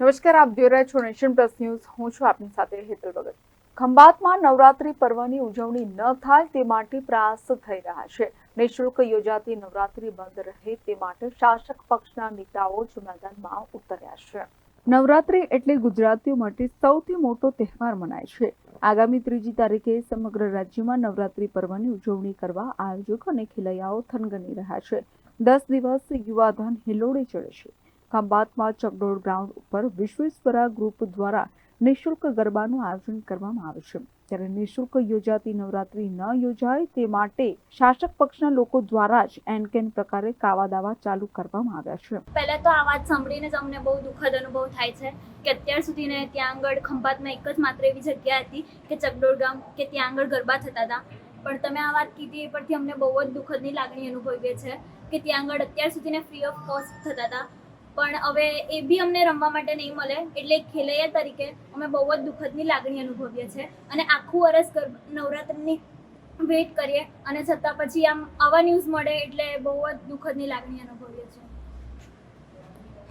નમસ્કાર, આપ જોઈ રહ્યા છો નેશન પ્લસ ન્યૂઝ. હું છું આપની સાથે હેતલ ભગત. ખંભાતમાં નવરાત્રી પર્વની ઉજવણી ન થાય તે માટે પ્રયાસ થઈ રહ્યા છે. નિઃશુલ્ક યોજાતી નવરાત્રી બંધ રહે તે માટે શાસક પક્ષના નેતાઓ જ મેદાનમાં ઉતર્યા છે. નવરાત્રી એટલે ગુજરાતીઓ માટે સૌથી મોટો તહેવાર મનાય છે. આગામી ત્રીજી તારીખે સમગ્ર રાજ્યમાં નવરાત્રી પર્વની ઉજવણી કરવા આયોજકો અને ખેલૈયાઓ થનગની રહ્યા છે. દસ દિવસ યુવાધન હિલોડે ચડે છે. ખંભાતમાં ચકડોળ ગ્રાઉન્ડ ઉપર વિશ્વેશ્વરા ગ્રુપ દ્વારા નિઃશુલ્ક ગરબાનું આયોજન કરવામાં આવે છે. ત્યારે નિઃશુલ્ક યોજાતી નવરાત્રી ન યોજાય તે માટે શાસક પક્ષના લોકો દ્વારા જ એન કેન પ્રકારે કાવા દાવા ચાલુ કરવામાં આવ્યા છે. પહેલાં તો આ વાત સાંભળીને જ અમને બહુ દુઃખદ અનુભવ થાય છે કે અત્યાર સુધીને ત્યાં આગળ ખંભાતમાં એક જ માત્ર એવી જગ્યા હતી કે ચકડોળ ગામ કે ત્યાં આગળ ગરબા થતા હતા. પણ તમે આ વાત કીધી એ પરથી અમને બહુ જ દુઃખદની લાગણી અનુભવીએ છે કે ત્યાં આગળ અત્યાર સુધીને ફ્રી ઓફ કોસ્ટ થતા હતા. પણ હવે એ બી અમને રમવા માટે નહીં મળે. એટલે ખેલૈયા તરીકે અમે બહુ જ દુઃખદની લાગણી અનુભવીએ છીએ. અને આખું ગરબા નવરાત્રિની વેઇટ કરીએ. અને છતાં પછી આમ આવા ન્યૂઝ મળે એટલે બહુ જ દુઃખદની લાગણી અનુભવીએ છીએ.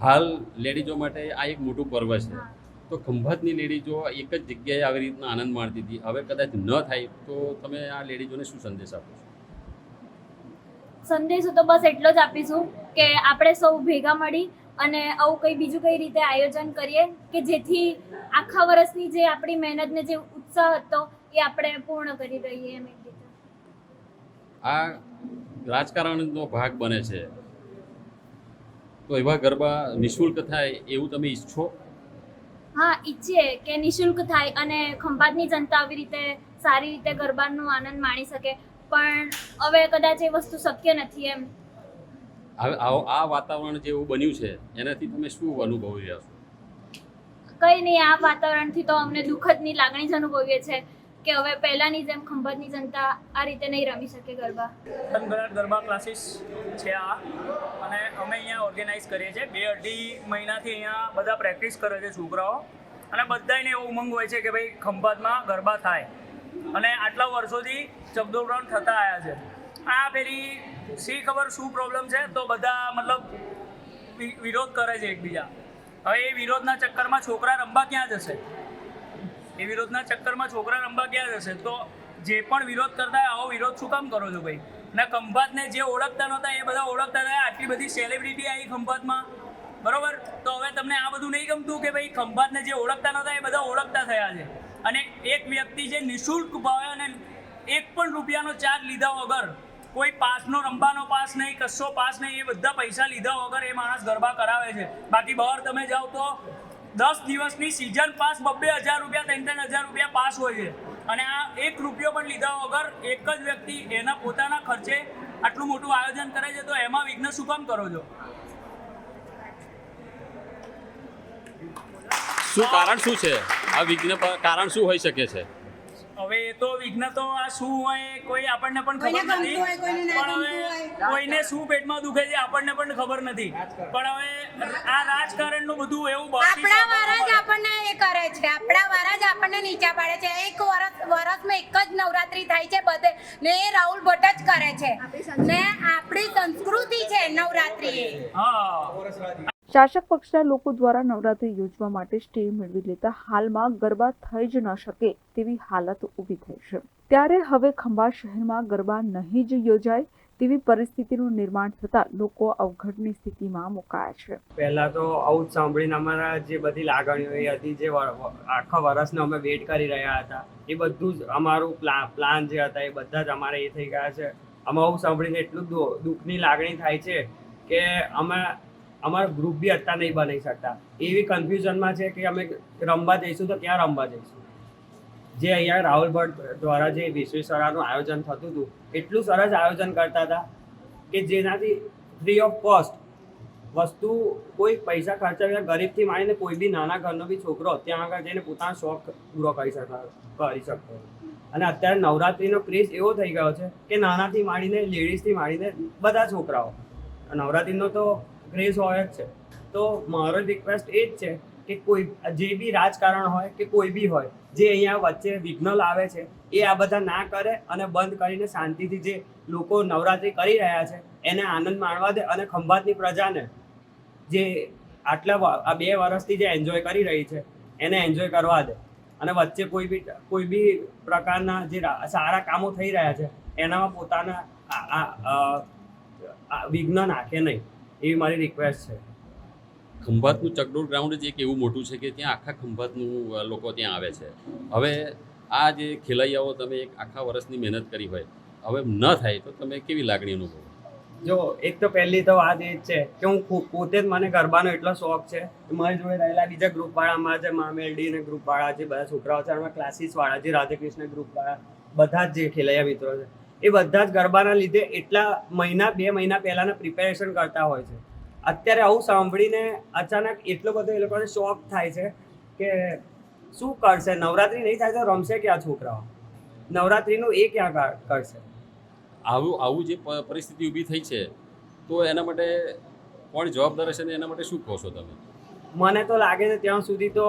હાલ લેડીઝો માટે આ એક મોટું પર્વ છે. તો ખંભાતની લેડીઝો એક જ જગ્યાએ આવી રીતના આનંદ માણતી હતી. હવે કદાચ ન થાય તો તમે આ લેડીઝોને શું સંદેશ આપો છો? સંદેશો તો બસ એટલો જ આપીશું કે આપણે સૌ ભેગા મળી અને આવું કંઈ બીજું કઈ રીતે આયોજન કરીએ કે જેથી આખા વર્ષની જે આપણી મહેનત ને જે ઉત્સાહ હતો એ આપણે પૂર્ણ કરી દઈએ એમ એક રીતે. આ રાજકારણનો ભાગ બને છે. તો એવા ગરબા નિઃશુલ્ક થાય એવું તમે ઈચ્છો? હા ઈચ્છીએ કે નિઃશુલ્ક થાય અને ખંભાતની જનતા આવી રીતે સારી રીતે ગરબાનો આનંદ માણી શકે. પણ હવે કદાચ એ વસ્તુ શક્ય નથી એમ. હવે આવો આ વાતાવરણ જેવું બન્યું છે એનાથી તમે શું અનુભવી રહ્યા છો? કંઈ નહીં આ વાતાવરણથી તો અમને દુઃખદની લાગણી જ અનુભવીએ છે કે હવે પહેલાંની જેમ ખંભાતની જનતા આ રીતે નહીં રમી શકે ગરબા. ખંભાત ગરબા ક્લાસીસ છે આ. અને અમે અહીંયા ઓર્ગેનાઇઝ કરીએ છીએ. બે અઢી મહિનાથી અહીંયા બધા પ્રેક્ટિસ કરે છે છોકરાઓ. અને બધાને એવો ઉમંગ હોય છે કે ભાઈ ખંભાતમાં ગરબા થાય. અને આટલા વર્ષોથી ચકદોડ થતા આવ્યા છે. આ પેલી શી ખબર શું પ્રોબ્લેમ છે? તો બધા મતલબ વિરોધ કરે છે એકબીજા. હવે એ વિરોધના ચક્કરમાં છોકરા રમવા ક્યાં જશે? એ વિરોધના ચક્કરમાં છોકરા રમવા ક્યાં જશે? તો જે પણ વિરોધ કરતા આવો વિરોધ શું કામ કરો છો ભાઈ? ને ખંભાતને જે ઓળખતા નહોતા, એ બધા ઓળખતા હતા, આટલી બધી સેલિબ્રિટી આવી ખંભાતમાં. બરોબર? તો હવે તમને આ બધું નહીં ગમતું કે ભાઈ ખંભાતને જે ઓળખતા નહોતા, એ બધા ઓળખતા થયા છે. અને એક વ્યક્તિ જે નિઃશુલ્ક ભાવે અને એક પણ રૂપિયાનો ચાર્જ લીધા વગર કોઈ પાસનો રમવાનો પાસ નહીં કશો પાસ નહીં, એ બધા પૈસા લીધા વગર એ માણસ ગરબા કરાવે છે. બાકી બહાર તમે જાઓ તો દસ દિવસની સિઝન પાસ બબ્બે હજાર રૂપિયા, ત્રણ ત્રણ હજાર રૂપિયા પાસ હોય છે. અને આ એક રૂપિયો પણ લીધા વગર એક જ વ્યક્તિ એના પોતાના ખર્ચે આટલું મોટું આયોજન કરે છે, તો એમાં વિઘ્ન શું કામ કરો છો? શું કારણ શું છે? આ વિઘ્ન કારણ શું હોઈ શકે છે? હવે એ તો વિઘ્ન તો આ શું હોય કોઈ આપણને પણ ખબર નથી. પણ હવે કોઈને શું પેટમાં દુખે છે આપણને પણ ખબર નથી. પણ હવે આ રાજકારણનું બધું એવું આપણા વાળા જ આપણને એ કરે છે. આપણા વારા જ આપણને નીચા પાડે છે. એક વરસ વરસમાં એક જ નવરાત્રી થાય છે બધે. ને એ રાહુલ ભટ્ટ જ કરે છે. ને આપણી સંસ્કૃતિ છે નવરાત્રી. હા. શાસક પક્ષના લોકો દ્વારા નવરાત્રી યોજવા માટે સ્ટે મેળવી લેતા હાલમાં ગરબા થઈ જ ન શકે તેવી હાલત ઊભી થઈ છે. ત્યારે હવે ખંભા શહેરમાં ગરબા નહીં જ યોજાય તેવી પરિસ્થિતિનું નિર્માણ થતાં લોકો અવઘડની સ્થિતિમાં મુકાયા છે. પહેલાં તો આવું સાંભળીને અમારા જે બધી લાગણીઓ એ હતી, જે આખા વર્ષનો અમે વેટ કરી રહ્યા હતા. એ બધું જ અમારું પ્લાન પ્લાન જે હતા એ બધા જ અમારે એ થઈ ગયા છે. અમે આવું સાંભળીને એટલું દુઃખની લાગણી થાય છે કે અમે અમારું ગ્રુપ બી અત્યારે નહીં બનાવી શકતા. એવી કન્ફ્યુઝનમાં છે કે અમે રમવા જઈશું તો ક્યાં રમવા જઈશું? જે અહીંયા રાહુલ ભટ્ટ દ્વારા જે વિશ્વેશ્વરાનું આયોજન થતું હતું, એટલું સરસ આયોજન કરતા હતા કે જેનાથી ફ્રી ઓફ કોસ્ટ વસ્તુ કોઈ પૈસા ખર્ચા વિના ગરીબથી માંડીને કોઈ બી નાના ઘરનો બી છોકરો ત્યાં આગળ જઈને પોતાનો શોખ પૂરો કરી શકતા કરી શકતો અને અત્યારે નવરાત્રિનો ક્રેઝ એવો થઈ ગયો છે કે નાનાથી માંડીને લેડીઝથી માંડીને બધા છોકરાઓ. નવરાત્રિનો તો ક્રેઝ હોય જ છે. તો મારો રિક્વેસ્ટ એ જ છે કે કોઈ જે બી રાજકારણ હોય કે કોઈ બી હોય, જે અહીંયા વચ્ચે વિઘ્ન લાવે છે, એ આ બધા ના કરે અને બંધ કરીને શાંતિથી જે લોકો નવરાત્રિ કરી રહ્યા છે, એને આનંદ માણવા દે અને ખંભાતની પ્રજાને જે આટલા આ બે વર્ષથી જે એન્જોય કરી રહી છે, એને એન્જોય કરવા દે. અને વચ્ચે કોઈ બી કોઈ બી પ્રકારના જે સારા કામો થઈ રહ્યા છે, એનામાં પોતાના આ વિઘ્ન નાખે નહીં. એવી મારી રિક્વેસ્ટ છે. ખંભાતનું ચકડોળ ગ્રાઉન્ડ જ એક એવું મોટું છે કે ત્યાં આખા ખંભાતનું લોકો ત્યાં આવે છે. હવે આ જે ખેલૈયાઓ તમે એક આખા વર્ષની મહેનત કરી હોય હવે ન થાય તો તમે કેવી લાગણી અનુભવો? જો એક તો પહેલી તો વાત એ જ છે કે હું પોતે જ મને ગરબાનો એટલો શોખ છે મારી જોડે રહેલા બીજા ગ્રુપવાળામાં જે મામેલડી ને ગ્રુપવાળા જે બધા છોકરાઓ છે ક્લાસીસવાળા જે રાધેકૃષ્ણ ગ્રુપવાળા બધા જ જે ખેલૈયા મિત્રો છે એ બધા જ ગરબાના લીધે એટલા મહિના બે મહિના પહેલાના પ્રિપેરેશન કરતા હોય છે. અત્યારે આવું સાંભળીને અચાનક એટલો બધો એ લોકોને શોખ થાય છે કે શું કરશે? નવરાત્રી નહીં થાય તો રમશે ક્યાં છોકરાઓ? નવરાત્રિનું એ ક્યાં કર- કરશે? આવું આવું જે પરિસ્થિતિ ઊભી થઈ છે તો એના માટે કોણ જવાબદાર હશે ને એના માટે શું કહો છો તમે? મને તો લાગે છે ત્યાં સુધી તો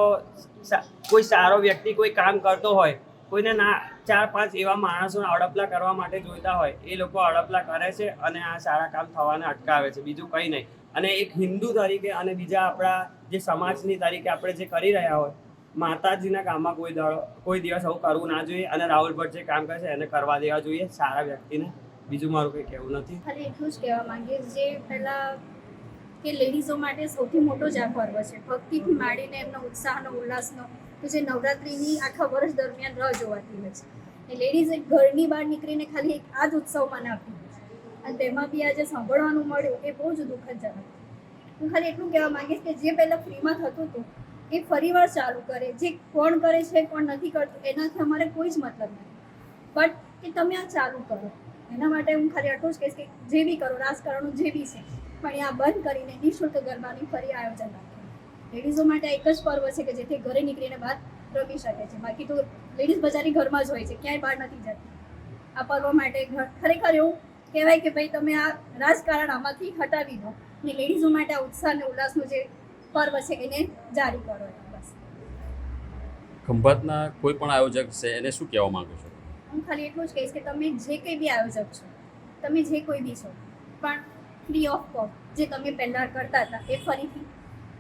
કોઈ સારો વ્યક્તિ કોઈ કામ કરતો હોય કોઈને ના ચાર પાંચ એવા માણસોને અડપલા કરવા માટે જોઈતા હોય, એ લોકો અડપલા કરે છે અને આ સારા કામ થવાને અટકાવે છે, બીજું કંઈ નહીં. અને એક હિન્દુ તરીકે અને બીજા આપણા જે સમાજની તરીકે આપણે જે કરી રહ્યા હોય, માતાજીના કામમાં કોઈ દાડો કોઈ દિવસ આવું કરવું ના જોઈએ અને રાહુલ ભટ્ટ જે કામ કરે છે એને કરવા દેવા જોઈએ, સારા વ્યક્તિને. બીજું મારું કંઈ કહેવું નથી. ખાલી એટલું જ કહેવા માંગીએ જે પહેલાં કે લેડીઝો માટે સૌથી મોટો જ આ પર્વ છે. ભક્તિથી માંડીને એમનો ઉત્સાહનો, ઉલ્લાસનો કે જે નવરાત્રિની આખા વર્ષ દરમિયાન રાહ જોવાતી હોય છે. એ લેડીઝ એક ઘરની બહાર નીકળીને ખાલી એક આ જ ઉત્સવ મનાવતી હોય અને તેમાં બી આજે સાંભળવાનું મળ્યું એ બહુ જ દુઃખદજનક હું ખાલી એટલું કહેવા માંગીશ કે જે પહેલાં ફ્રીમાં થતું હતું, એ ફરીવાર ચાલુ કરે. જે કોણ કરે છે, કોણ નથી કરતું, એનાથી અમારે કોઈ જ મતલબ નથી. બટ કે તમે આ ચાલુ કરો. એના માટે હું ખાલી આટલું જ કહીશ કે જે બી કરો, રાજકારણો જે બી છે, પણ આ બંધ કરીને નિઃશુલ્ક ગરબાની ફરી આયોજન રાખે. લેડીઝો માટે એક જ પર્વ છે કે જેથી ઘરે નીકળીને બહાર રમી શકે છે. બાકી તો લેડીઝ બજારી ઘરમાં જ હોય છે ક્યાંય બહાર નથી જતી. આ પર્વ માટે ખરેખર એવું કહેવાય કે ભાઈ તમે આ રાજકારણ આમાંથી હટાવી દો ને લેડીઝો માટે આ ઉત્સાહ અને ઉલ્લાસનું જે પર્વ છે એને જારી કરો. બસ. ખંભાતના કોઈ પણ આયોજક છે એને શું કહેવા માંગુ છો? હું ખાલી એટલું જ કહીશ કે તમે જે કંઈ બી આયોજક છો તમે જે કોઈ બી છો પણ ફ્રી ઓફ કોસ્ટ જે તમે પહેલાં કરતા હતા એ ફરીથી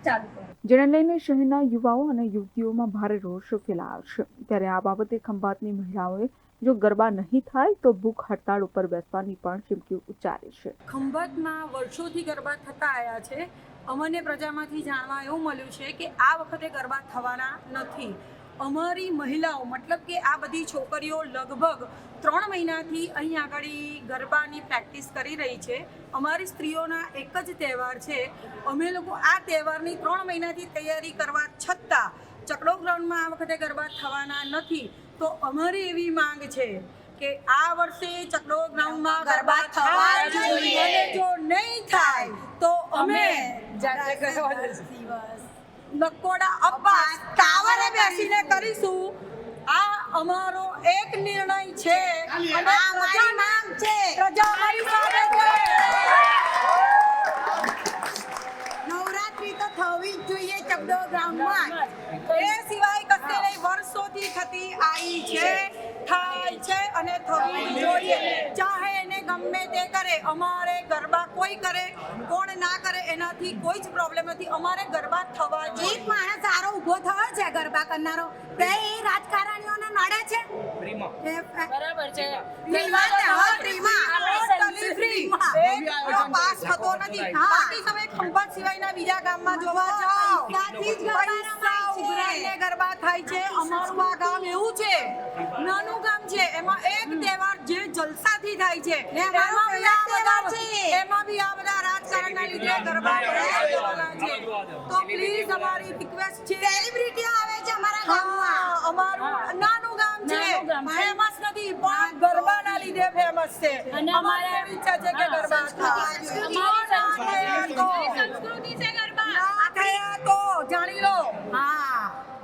ચાલુ કરો. જેને લઈને શહેરના યુવાઓ અને યુવતીઓમાં ભારે રોષ ફેલાયો છે. ત્યારે આ બાબતે ખંભાતની મહિલાઓએ જો ગરબા નહીં થાય તો ભૂખ હડતાળ ઉપર બેસવાની પણ ચીમકી ઉચ્ચારી છે. ખંભાતમાં વર્ષોથી ગરબા થતા આવ્યા છે. અમને પ્રજામાંથી જાણવા એવું મળ્યું છે કે આ વખતે ગરબા થવાના નથી. અમારી મહિલાઓ મતલબ કે આ બધી છોકરીઓ લગભગ ત્રણ મહિનાથી અહીં આગળ ગરબાની પ્રેક્ટિસ કરી રહી છે. અમારી સ્ત્રીઓના એક જ તહેવાર છે. અમે લોકો આ તહેવારની ત્રણ મહિનાથી તૈયારી કરવા છતાં ચકડો ગ્રાઉન્ડમાં આ વખતે ગરબા થવાના નથી. તો અમારી એવી માંગ છે કે આ વર્ષે ચકડો ગ્રાઉન્ડમાં ગરબા થવા જોઈએ. જો નહીં થાય તો અમે નકોડા અબ્બાસ ટાવરે બેસીને કરીશું. આ અમારો એક નિર્ણય છે. અને પ્રજા માંગ છે. પ્રજા અમારી સાથે છે. નવરાત્રી તો થવી જ જોઈએ ચબડો ગામમાં. એ સિવાય કશે નહીં વર્ષોથી થતી આવી છે થાય છે અને થવી જોઈએ. એને ગમે તે કરે અમારે ગરબા કોઈ કરે કોણ ના કરે એનાથી કોઈ જ પ્રોબ્લેમ નથી. અમારે ગરબા થવા એક માણસ સારો ઊભો થયો છે ગરબા કરનારો. તે એ રાજકારણીઓને નડે છે? બરાબર છે. પાસ થતો નથી. બાકી તમે ખંભાત સિવાયના બીજા ગામમાં જોવા જાઓ. ત્યાંથી જ ગરબા. ઉઘરાઈને થાય છે. અમારું આ ગામ એવું છે. નાનું ગામ છે. એમાં એક તહેવાર જે જલસાથી થાય છે. એમાં બી આ બધા રાજકારણના લીધે ગરબા ભરાઈ જવાના છે. તો પ્લીઝ અમારી રિક્વેસ્ટ છે. સેલિબ્રિટીઓ આવે છે અમારા ગામમાં. અમારું નાનું ગામ છે. ફેમસ નથી પણ ગરબાના લીધે ફેમસ છે. અમારે એવી ઈચ્છા છે કે ગરબા થાય. અમારી ના થયા તો સંસ્કૃતિ છે ગરબા. ના થયા તો જાણી લો.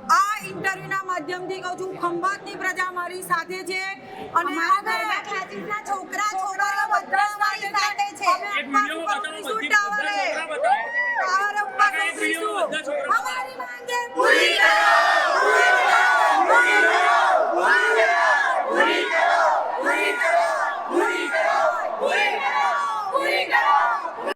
આ ઇન્ટરવ્યુના માધ્યમથી કહું છું ખંભાતની પ્રજા મારી સાથે છે અને આ છોકરા છોકરાઓ બધા મારી સાથે છે. અમારી માંગે પૂરી વીડિયો ઉપર બતાવો ઉતરીશું બધી બધા ટાવરે. છોકરા બતાવો ટાવરે ઉપર એક વીડિયો બધા ઉતરીશું. છોકરા અમારી માંગે પૂરી કરો